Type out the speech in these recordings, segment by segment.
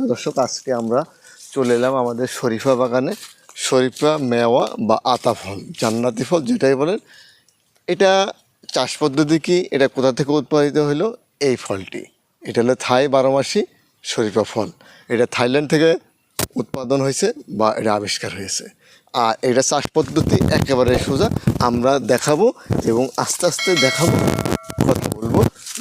তো দর্শক, আজকে আমরা চলে এলাম আমাদের শরীফা বাগানে। শরীফা মেওয়া বা আতা ফল, জান্নাতি ফল যেটাই বলেন। এটা চাষ পদ্ধতি কি? এটা কোথা থেকে উৎপাদিত হলো? এই ফলটি। এটা হলো থাই বারোমাসি শরীফা ফল। এটা থাইল্যান্ড থেকে উৎপাদন হয়েছে বা এটা আবিষ্কার হয়েছে। আর এটা চাষ পদ্ধতি একেবারে সোজা। আমরা দেখাবো এবং আস্তে আস্তে দেখাবো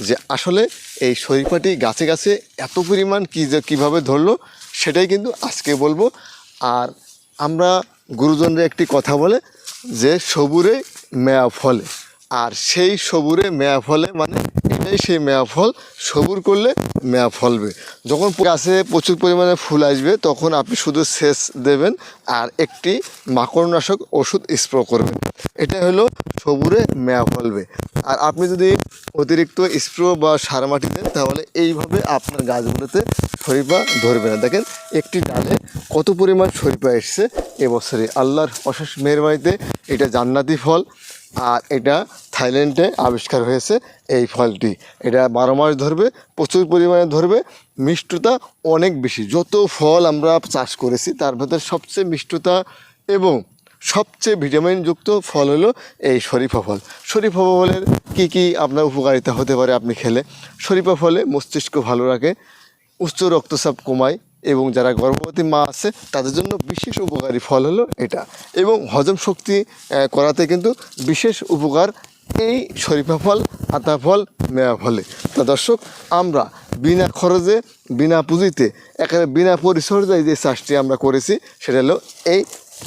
যে আসলে এই শরীফাটি গাছে গাছে এত পরিমাণ কী যে কীভাবে ধরলো, সেটাই কিন্তু আজকে বলব। আর আমরা গুরুজনরা একটি কথা বলে যে সবুরে মেয়া ফলে। আর সেই সবুরে মেয়া ফলে মানে এটাই সেই মেয়া ফল, সবুর করলে মেয়া ফলবে। যখন গাছে প্রচুর পরিমাণে ফুল আসবে, তখন আপনি শুধু সেচ দেবেন আর একটি মাকড়নাশক ওষুধ স্প্রে করবেন। এটা হলো সবুরে মেয়া ফলবে। আর আপনি যদি অতিরিক্ত স্প্রে বা সার মাটি দেন, তাহলে এইভাবে আপনার গাছগুলোতে শরীফা ধরবে না। দেখেন, একটি ডালে কত পরিমাণ শরীফা এসছে এবছরে। আল্লাহর অশেষ মেহরবানিতে এটা জান্নাতি ফল, আর এটা থাইল্যান্ডে আবিষ্কার হয়েছে এই ফলটি। এটা বারো মাস ধরবে, প্রচুর পরিমাণে ধরবে, মিষ্টতা অনেক বেশি। যত ফল আমরা চাষ করেছি, তার ভেতর সবচেয়ে মিষ্টতা এবং সবচেয়ে ভিটামিনযুক্ত ফল হলো এই শরীফা ফল। শরীফা ফলের কী কী আপনার উপকারিতা হতে পারে আপনি খেলে? শরীফা ফলে মস্তিষ্ক ভালো রাখে উচ্চ রক্তচাপ কমায় এবং যারা গর্ভবতী মা আছে, তাদের জন্য বিশেষ উপকারী ফল হলো এটা। এবং হজম শক্তি করাতে কিন্তু বিশেষ উপকার এই শরীফা ফল, আতা ফল, মেয়া ফলে। তা দর্শক, আমরা বিনা খরচে, বিনা পুঁজিতে, একেবারে বিনা পরিচর্যায় যে চাষটি আমরা করেছি, সেটা হলো এই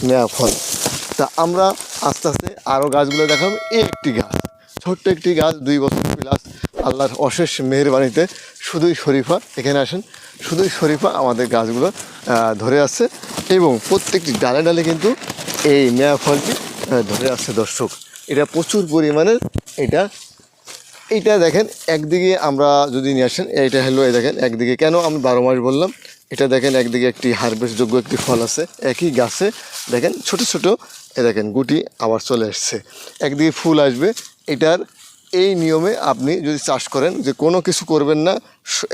মেয়া ফল। তা আমরা আস্তে আস্তে আরও গাছগুলো দেখাবো। এই একটি গাছ, ছোট্ট একটি গাছ, দুই বছর প্লাস আল্লাহর অশেষ মেহরবানিতে শুধুই শরীফা, এখানে আসেন। শুধুই শরীফা আমাদের গাছগুলো ধরে আসছে এবং প্রত্যেকটি ডালে ডালে কিন্তু এই মেয়া ফলটি ধরে আসছে দর্শক। এটা প্রচুর পরিমাণের এটা। এইটা দেখেন, একদিকে আমরা যদি নিয়ে আসেন, এটা হলো, এই দেখেন, একদিকে কেন আমি বারো মাস বললাম, এটা দেখেন, একদিকে একটি হারভেস্টযোগ্য একটি ফল আছে, একই গাছে, দেখেন, ছোট ছোট এ দেখেন, গুটি আবার চলে আসছে। একদিকে ফুল আসবে, এটার এই নিয়মে আপনি যদি চাষ করেন যে কোনো কিছু করবেন না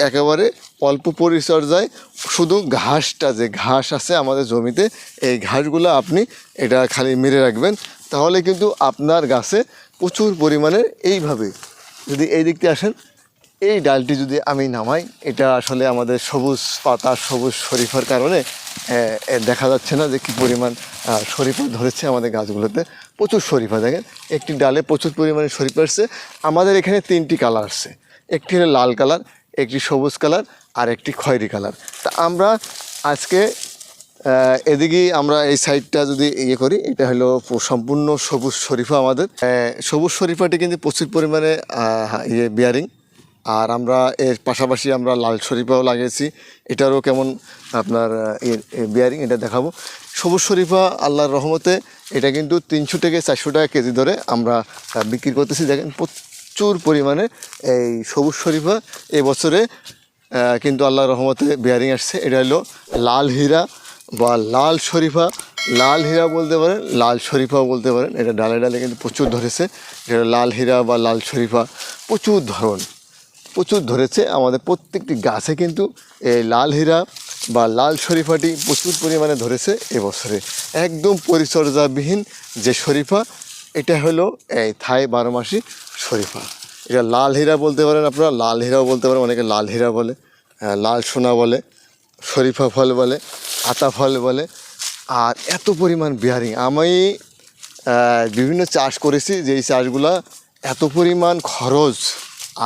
একেবারে অল্প পরিচর্যায় শুধু ঘাসটা, যে ঘাস আছে আমাদের জমিতে, এই ঘাসগুলো আপনি এটা খালি মেরে রাখবেন। তাহলে কিন্তু আপনার গাছে প্রচুর পরিমাণে এইভাবে যদি এই দিকতে আসেন, এই ডালটি যদি আমি নামাই, এটা আসলে আমাদের সবুজ পাতা, সবুজ শরীফার কারণে দেখা যাচ্ছে না যে কী পরিমাণ শরীফা ধরেছে আমাদের গাছগুলোতে। প্রচুর শরীফা দেখেন, একটি ডালে প্রচুর পরিমাণে শরীফা আসছে। আমাদের এখানে তিনটি কালার আসছে। একটি হলো লাল কালার, একটি সবুজ কালার, আর একটি খয়েরি কালার। তা আমরা আজকে এদিকে আমরা এই সাইডটা যদি ইয়ে করি, এটা হলো সম্পূর্ণ সবুজ শরীফা আমাদের। সবুজ শরীফাটি কিন্তু প্রচুর পরিমাণে ইয়ে বিয়ারিং আর আমরা এর পাশাপাশি আমরা লাল শরীফাও লাগিয়েছি। এটারও কেমন আপনার বিয়ারিং এটা দেখাবো। সবুজ শরীফা আল্লাহর রহমতে এটা কিন্তু তিনশো থেকে চারশো টাকা কেজি ধরে আমরা বিক্রি করতেছি। দেখেন প্রচুর পরিমাণে এই সবুজ শরীফা এবছরে কিন্তু আল্লাহর রহমতে বিয়ারিং আসছে। এটা হলো লাল হীরা বা লাল শরীফা। লাল হীরা বলতে পারেন, লাল শরীফাও বলতে পারেন। এটা ডালে ডালে কিন্তু প্রচুর ধরেছে। এটা লাল হীরা বা লাল শরীফা। প্রচুর ধরন, প্রচুর ধরেছে। আমাদের প্রত্যেকটি গাছে কিন্তু এই লাল হীরা বা লাল শরীফাটি প্রচুর পরিমাণে ধরেছে এবছরে। একদম পরিচর্যাবিহীন যে শরীফা, এটা হলো এই থাই বারোমাসি শরীফা। এটা লাল হীরা বলতে পারেন আপনারা, লাল হীরাও বলতে পারেন, অনেকে লাল হীরা বলে লাল সোনা বলে, শরীফা ফল বলে, আতা ফল বলে। আর এত পরিমাণ বিহারিং, আমি বিভিন্ন চাষ করেছি, যেই চাষগুলা এত পরিমাণ খরচ।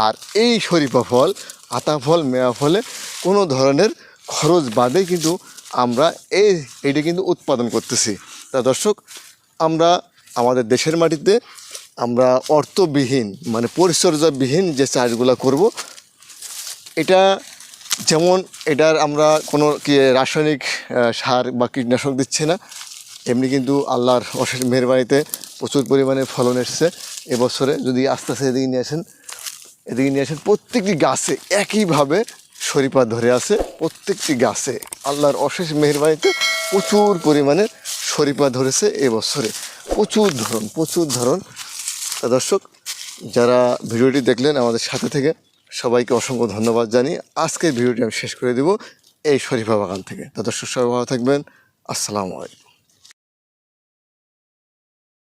আর এই শরীফা ফল, আতা ফল, মেয়া ফলে কোনো ধরনের খরচ বাদে কিন্তু আমরা এই, এইটা কিন্তু উৎপাদন করতেছি। তা দর্শক, আমরা আমাদের দেশের মাটিতে আমরা অর্থবিহীন মানে পরিচর্যাবিহীন যে চাষগুলো করব, এটা যেমন এটার আমরা কোনো কি রাসায়নিক সার বা কীটনাশক দিচ্ছে না, এমনি কিন্তু আল্লাহর অশেষ মেহরবানিতে প্রচুর পরিমাণে ফলন এসছে। এবছরে যদি আস্তে আস্তে এদিকে নিয়ে আসেন, এদিকে নিয়ে আসেন, প্রত্যেকটি গাছে একইভাবে শরীফা ধরে আছে প্রত্যেকটি গাছে। আল্লাহর অশেষ মেহরবানিতে প্রচুর পরিমাণে শরীফা ধরেছে এবছরে প্রচুর ধরন প্রচুর ধরন। দর্শক, যারা ভিডিওটি দেখলেন আমাদের সাথে থেকে, সবাইকে অসংখ্য ধন্যবাদ জানিয়ে আজকের ভিডিওটি আমি শেষ করে দেব এই শরীফা বাগান থেকে। দর্শক, সবাই ভালো থাকবেন। আসসালামু আলাইকুম।